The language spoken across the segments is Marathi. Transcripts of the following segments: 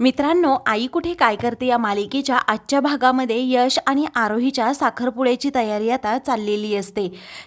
मित्रांनो आई कुठे काय करते या मालिकेच्या आजच्या भागामध्ये यश आणि आरोहीच्या साखरपुड्याची तयारी आता चाललेली असते.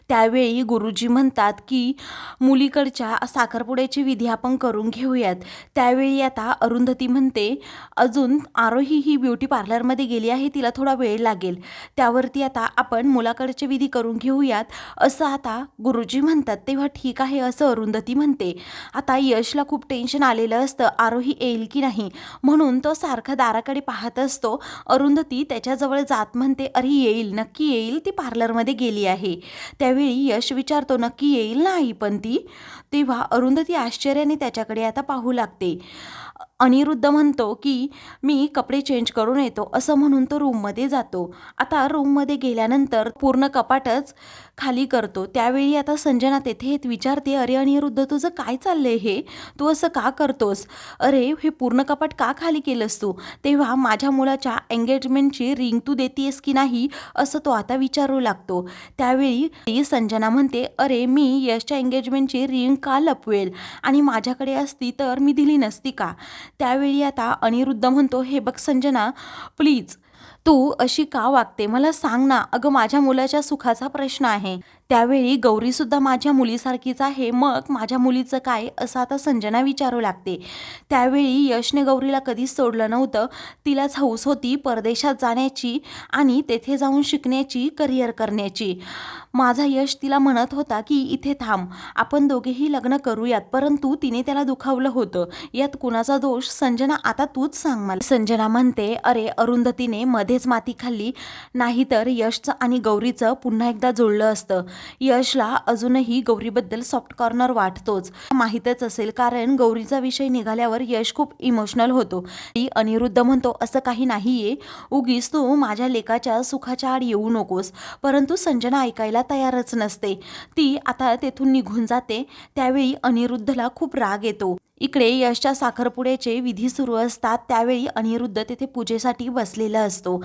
त्यावेळी गुरुजी म्हणतात की मुलीकडच्या साखरपुड्याची विधी आपण करून घेऊयात. त्यावेळी आता अरुंधती म्हणते अजून आरोही ही ब्युटी पार्लरमध्ये गेली आहे तिला थोडा वेळ लागेल. त्यावरती आता आपण मुलाकडचे विधी करून घेऊयात. असं आता गुरुजी म्हणतात. तेव्हा ठीक आहे असं अरुंधती म्हणते. आता यशला खूप टेन्शन आलेलं असतं आरोही येईल की नाही? म्हणून तो सारखा दाराकडे पाहत असतो. अरुंधती त्याच्याजवळ जात म्हणते अरे येईल नक्की येईल ती पार्लरमध्ये गेली आहे. त्यावेळी यश विचारतो नक्की येईल नाही पण ती? तेव्हा अरुंधती आश्चर्याने त्याच्याकडे आता पाहू लागते. अनिरुद्ध म्हणतो की मी कपडे चेंज करून येतो. असं म्हणून तो रूममध्ये जातो. आता रूममध्ये गेल्यानंतर पूर्ण कपाटच खाली करतो. त्यावेळी आता संजना तेथे येत विचारते अरे अनिरुद्ध तुझं काय चाललंय हे? तू असं का करतोस? अरे हे पूर्ण कपाट का खाली केलंस तू? तेव्हा माझ्या मुलाच्या एंगेजमेंटची रिंग तू देतेस की नाही असं तो आता विचारू लागतो. त्यावेळी संजना म्हणते अरे मी यशच्या एंगेजमेंटची रिंग का लपवेल? आणि माझ्याकडे असती तर मी दिली नसती का? त्यावेळी आता अनिरुद्ध म्हणतो हे बघ संजना प्लीज तू अशी का वागते? मला सांग ना अगं माझ्या मुलाच्या सुखाचा प्रश्न आहे. त्यावेळी गौरीसुद्धा माझ्या मुलीसारखीच आहे. मग माझ्या मुलीचं काय? असं आता संजना विचारू लागते. त्यावेळी यशने गौरीला कधीच सोडलं नव्हतं. तिलाच हौस होती परदेशात जाण्याची आणि तेथे जाऊन शिकण्याची करिअर करण्याची. माझा यश तिला म्हणत होता की इथे थांब. आपण दोघेही लग्न करूयात. परंतु तिने त्याला दुखावलं होतं. यात कुणाचा दोष? संजना आता तूच सांग मला. संजना म्हणते अरे अरुंधतीने मध्येच माती खाल्ली. नाहीतर यशचं आणि गौरीचं पुन्हा एकदा जुळलं असतं. यशला अजूनही गौरीबद्दल सॉफ्ट कॉर्नर वाटतोच. माहीतच असेल कारण गौरीचा विषय निघाल्यावर यश खूप इमोशनल होतो. ती अनिरुद्ध म्हणतो असं काही नाहीये. उगीच तू माझ्या लेकाच्या सुखाच्या आड येऊ नकोस. परंतु संजना ऐकायला तयारच नसते. ती आता तेथून निघून जाते. त्यावेळी अनिरुद्धला खूप राग येतो. इकडे यशच्या साखरपुड्याचे विधी सुरू असतात. त्यावेळी अनिरुद्ध तेथे पूजेसाठी बसलेला असतो.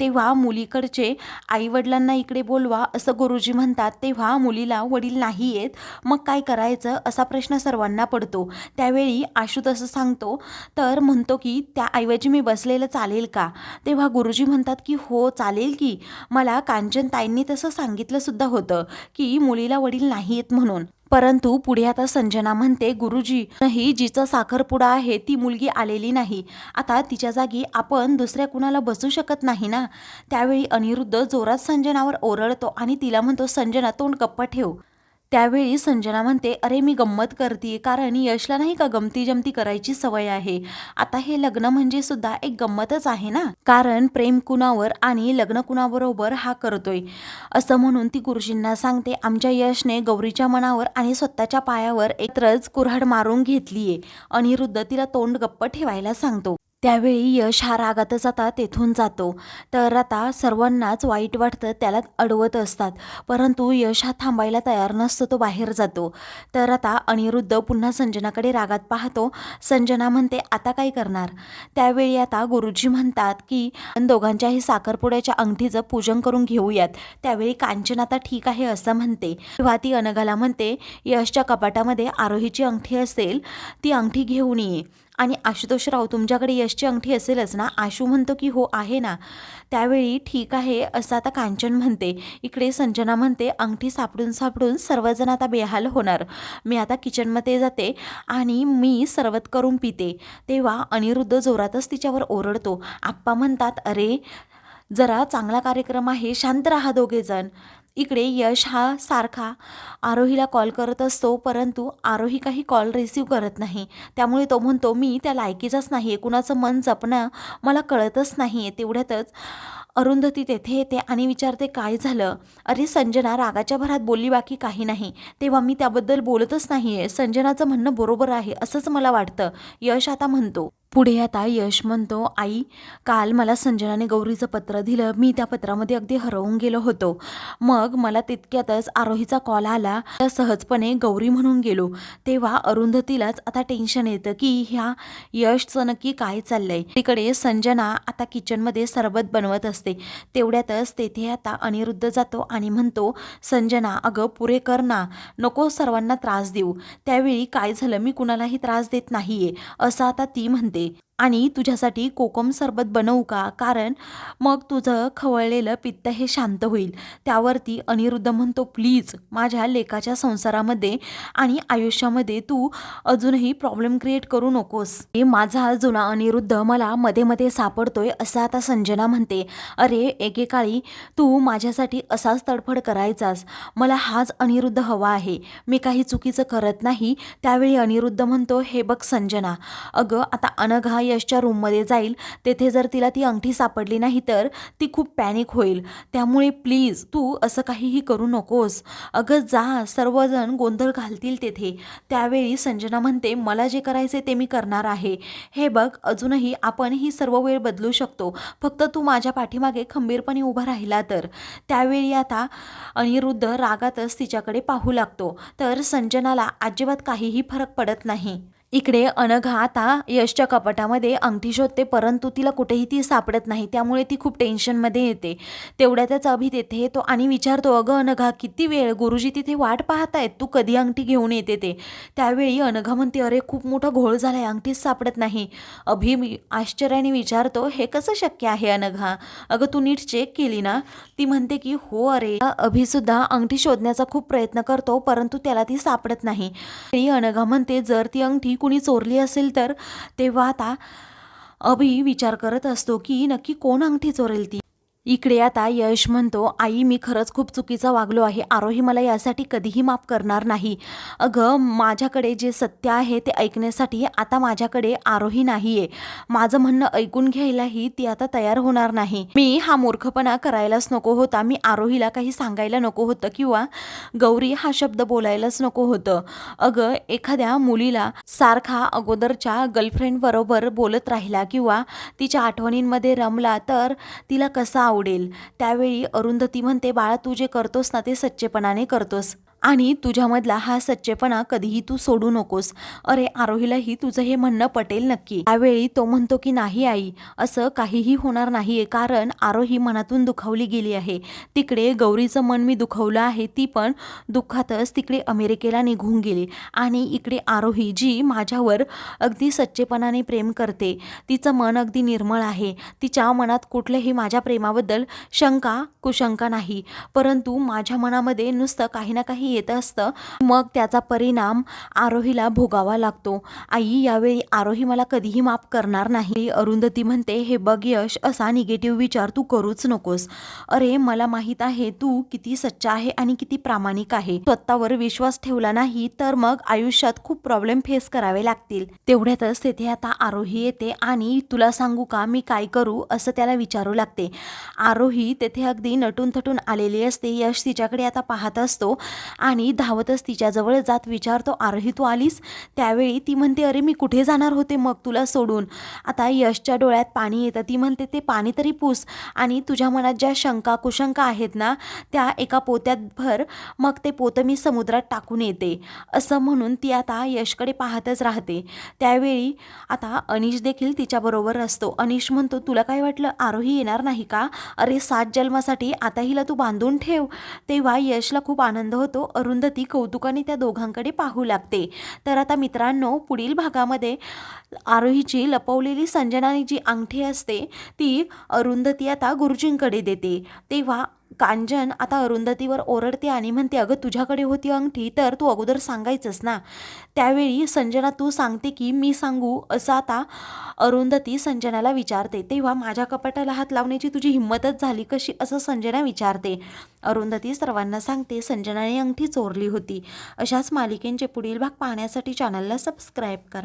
तेव्हा मुलीकडचे आईवडिलांना इकडे बोलवा असं गुरुजी म्हणतात. तेव्हा मुलीला वडील नाही येत. मग काय करायचं असा प्रश्न सर्वांना पडतो. त्यावेळी आशू तसं सांगतो तर म्हणतो की त्याऐवजी मी बसलेलं चालेल का? तेव्हा गुरुजी म्हणतात की हो चालेल की. मला कांचनताईंनी तसं सांगितलं सुद्धा होतं की मुलीला वडील नाही येत म्हणून. परंतु पुढे आता संजना म्हणते गुरुजी नाही जिचा साखरपुडा आहे ती मुलगी आलेली नाही. आता तिच्या जागी आपण दुसऱ्या कुणाला बसू शकत नाही ना? त्यावेळी अनिरुद्ध जोरात संजनावर ओरडतो आणि तिला म्हणतो संजना तोंड गप्पा ठेव. त्यावेळी संजना म्हणते अरे मी गंमत करते कारण यशला नाही का गमती जमती करायची सवय आहे? आता हे लग्न म्हणजे सुद्धा एक गंमतच आहे ना? कारण प्रेम कुणावर आणि लग्न कुणाबरोबर हा करतोय. असं म्हणून ती गुरुजींना सांगते आमच्या यशने गौरीच्या मनावर आणि स्वतःच्या पायावर एकत्रच कुऱ्हाड मारून घेतलीये. अनिरुद्ध तिला तोंड गप्प ठेवायला सांगतो. त्यावेळी यश हा रागातच आता तेथून जातो. तर आता सर्वांनाच वाईट वाटतं त्याला अडवत असतात. परंतु यश हा थांबायला तयार नसतो तो बाहेर जातो. तर आता अनिरुद्ध पुन्हा संजनाकडे रागात पाहतो. संजना म्हणते आता काय करणार? त्यावेळी आता गुरुजी म्हणतात की दोघांच्याही साखरपुड्याच्या अंगठीचं पूजन करून घेऊयात. त्यावेळी कांचन आता ठीक आहे असं म्हणते. तेव्हा ती अनघाला म्हणते यशच्या कपाटामध्ये आरोहीची अंगठी असेल ती अंगठी घेऊन ये. आणि आशुतोष राव तुमच्याकडे यशची अंगठी असेलच ना? आशू म्हणतो की हो आहे ना? त्यावेळी ठीक आहे असं आता कांचन म्हणते. इकडे संजना म्हणते अंगठी सापडून सापडून सर्वजण आता बेहाल होणार. मी आता किचनमध्ये जाते आणि मी सरबत करून पिते. तेव्हा अनिरुद्ध जोरातच तिच्यावर ओरडतो. आप्पा म्हणतात अरे जरा चांगला कार्यक्रम आहे शांत राहा दोघेजण. इकडे यश हा सारखा आरोहीला कॉल करत असतो परंतु आरोही काही कॉल रिसीव करत नाही. त्यामुळे तो म्हणतो मी त्या लायकीचाच नाही आहे कुणाचं मन जपणं मला कळतच नाही आहे तेवढ्यातच अरुंधती तेथे येते आणि विचारते काय झालं? अरे संजना रागाच्या भरात बोलली बाकी काही नाही. तेव्हा मी त्याबद्दल बोलतच नाही आहे संजनाचं म्हणणं बरोबर आहे असंच मला वाटतं. यश आता म्हणतो. पुढे आता यश म्हणतो आई. काल मला संजनाने गौरीचं पत्र दिलं. मी त्या पत्रामध्ये अगदी हरवून गेलो होतो. मग मला तितक्यातच आरोहीचा कॉल आला. तर सहजपणे गौरी म्हणून गेलो. तेव्हा अरुंधतीलाच आता टेन्शन येतं की ह्या यशचं नक्की काय चाललंय. तिकडे संजना आता किचनमध्ये सरबत बनवत असते. तेवढ्यातच तेथे आता अनिरुद्ध जातो आणि म्हणतो संजना अगं पुरे कर ना नको सर्वांना त्रास देऊ. त्यावेळी काय झालं मी कुणालाही त्रास देत नाहीये असं आता ती म्हणते. आणि तुझ्यासाठी कोकम सरबत बनवू का? कारण मग तुझं खवळलेलं पित्त हे शांत होईल. त्यावरती अनिरुद्ध म्हणतो प्लीज माझ्या लेखाच्या संसारामध्ये आणि आयुष्यामध्ये तू अजूनही प्रॉब्लेम क्रिएट करू नकोस. हे माझा जुना अनिरुद्ध मला मध्ये मध्ये सापडतोय असं आता संजना म्हणते. अरे एकेकाळी तू माझ्यासाठी असाच तडफड करायचास. मला हाच अनिरुद्ध हवा आहे. मी काही चुकीचं करत नाही. त्यावेळी अनिरुद्ध म्हणतो हे बघ संजना अगं आता अनघा यशच्या रूममध्ये जाईल. तेथे जर तिला ती अंगठी सापडली नाही तर ती खूप पॅनिक होईल. त्यामुळे प्लीज तू असं काहीही करू नकोस. अगं जा सर्वजण गोंधळ घालतील तेथे. त्यावेळी संजना म्हणते मला जे करायचे ते मी करणार आहे. हे बघ अजूनही आपण ही सर्व वेळ बदलू शकतो. फक्त तू माझ्या पाठीमागे खंबीरपणे उभा राहिला तर. त्यावेळी आता अनिरुद्ध रागातच तिच्याकडे पाहू लागतो. तर संजनाला अजिबात काहीही फरक पडत नाही. इकडे अनघा आता यशच्या कपाटामध्ये अंगठी शोधते परंतु तिला कुठेही ती सापडत नाही. त्यामुळे ती खूप टेन्शनमध्ये येते. तेवढ्यातच अभि तेथे येतो आणि विचारतो अगं अनघा किती वेळ गुरुजी तिथे वाट पाहतायत? तू कधी अंगठी घेऊन येते ते? त्यावेळी अनघा म्हणते अरे खूप मोठा घोळ झालाय अंगठीच सापडत नाही. अभि मी आश्चर्याने विचारतो हे कसं शक्य आहे अनघा? अगं तू नीट चेक केली ना? ती म्हणते की हो अरे. अभिसुद्धा अंगठी शोधण्याचा खूप प्रयत्न करतो परंतु त्याला ती सापडत नाही. अनघा म्हणते जर ती अंगठी कुणी चोरली असेल तर तेव्हा आता अभि विचार करत असतो की नक्की कोण अंगठी चोरेल ती? इकडे आता यश म्हणतो आई मी खरंच खूप चुकीचा वागलो आहे. आरोही मला यासाठी कधीही माफ करणार नाही. अगं माझ्याकडे जे सत्य आहे ते ऐकण्यासाठी आता माझ्याकडे आरोही नाही आहे माझं म्हणणं ऐकून घ्यायलाही ती आता तयार होणार नाही. मी हा मूर्खपणा करायलाच नको होता. मी आरोहीला काही सांगायला नको होतं किंवा गौरी हा शब्द बोलायलाच नको होतं. अगं एखाद्या मुलीला सारखा अगोदरच्या गर्लफ्रेंड बरोबर बोलत राहिला किंवा तिच्या आठवणींमध्ये रमला तर तिला कसा आवडेल. त्यावेळी अरुंधती म्हणते बाळा तू जे करतोस ना ते सच्चेपणाने करतोस. आणि तुझ्यामधला हा सच्चेपणा कधीही तू सोडू नकोस. अरे आरोहीलाही तुझं हे म्हणणं पटेल नक्की. त्यावेळी तो म्हणतो की नाही आई असं काहीही होणार नाहीये कारण आरोही मनातून दुखावली गेली आहे. तिकडे गौरीचं मन मी दुखवलं आहे ती पण दुःखातच तिकडे अमेरिकेला निघून गेली. आणि इकडे आरोही जी माझ्यावर अगदी सच्चेपणाने प्रेम करते तिचं मन अगदी निर्मळ आहे. तिच्या मनात कुठल्याही माझ्या प्रेमाबद्दल शंका कुशंका नाही. परंतु माझ्या मनामध्ये नुसतं काही ना काही काही येत असतं मग त्याचा परिणाम आरोहीला भोगावा लागतो. आई यावेळी आरोही मला कधीही माफ करणार नाही. अरुंधती म्हणते हे बघ यश असा निगेटिव्ह विचार तू करूच नकोस. अरे मला माहीत आहे तू किती सच्चा आहे आणि किती प्रामाणिक आहे. स्वतःवर विश्वास ठेवला नाही तर मग आयुष्यात खूप प्रॉब्लेम फेस करावे लागतील. तेवढ्यातच तेथे आता आरोही येते आणि तुला सांगू का? मी काय करू? असं त्याला विचारू लागते. आरोही तेथे अगदी नटून थटून आलेली असते. यश तिच्याकडे आता पाहत असतो. आणि धावतच तिच्याजवळ जात विचारतो आरोही तू आलीस? त्यावेळी ती म्हणते अरे मी कुठे जाणार होते मग तुला सोडून? आता यशच्या डोळ्यात पाणी येतं. ती म्हणते ते पाणी तरी पूस आणि तुझ्या मनात ज्या शंका कुशंका आहेत ना त्या एका पोत्यात भर मग ते पोतं मी समुद्रात टाकून येते. असं म्हणून ती आता यशकडे पाहतच राहते. त्यावेळी आता अनिश देखील तिच्याबरोबर असतो. अनिश म्हणतो तुला काय वाटलं? आरोही येणार नाही का? अरे सात जन्मासाठी आता हिला तू बांधून ठेव. तेव्हा यशला खूप आनंद होतो अरुंधती कौतुकाने त्या दोघांकडे पाहू लागते. तर आता मित्रांनो पुढील भागामध्ये आरोहीची लपवलेली संजनाने जी अंगठी असते ती अरुंधती आता गुरुजींकडे देते. तेव्हा कांचन आता अरुंधतीवर ओरडते आणि म्हणते अगं तुझ्याकडे होती अंगठी तर तू अगोदर सांगायचंस ना. त्यावेळी संजना तू सांगते की मी सांगू? असं आता अरुंधती संजनाला विचारते. तेव्हा माझ्या कपाटाला हात लावण्याची तुझी हिंमतच झाली कशी? असं संजना विचारते. अरुंधती सर्वांना सांगते संजनाने अंगठी चोरली होती. अशाच मालिकेंचे पुढील भाग पाहण्यासाठी चॅनलला सबस्क्राईब करा.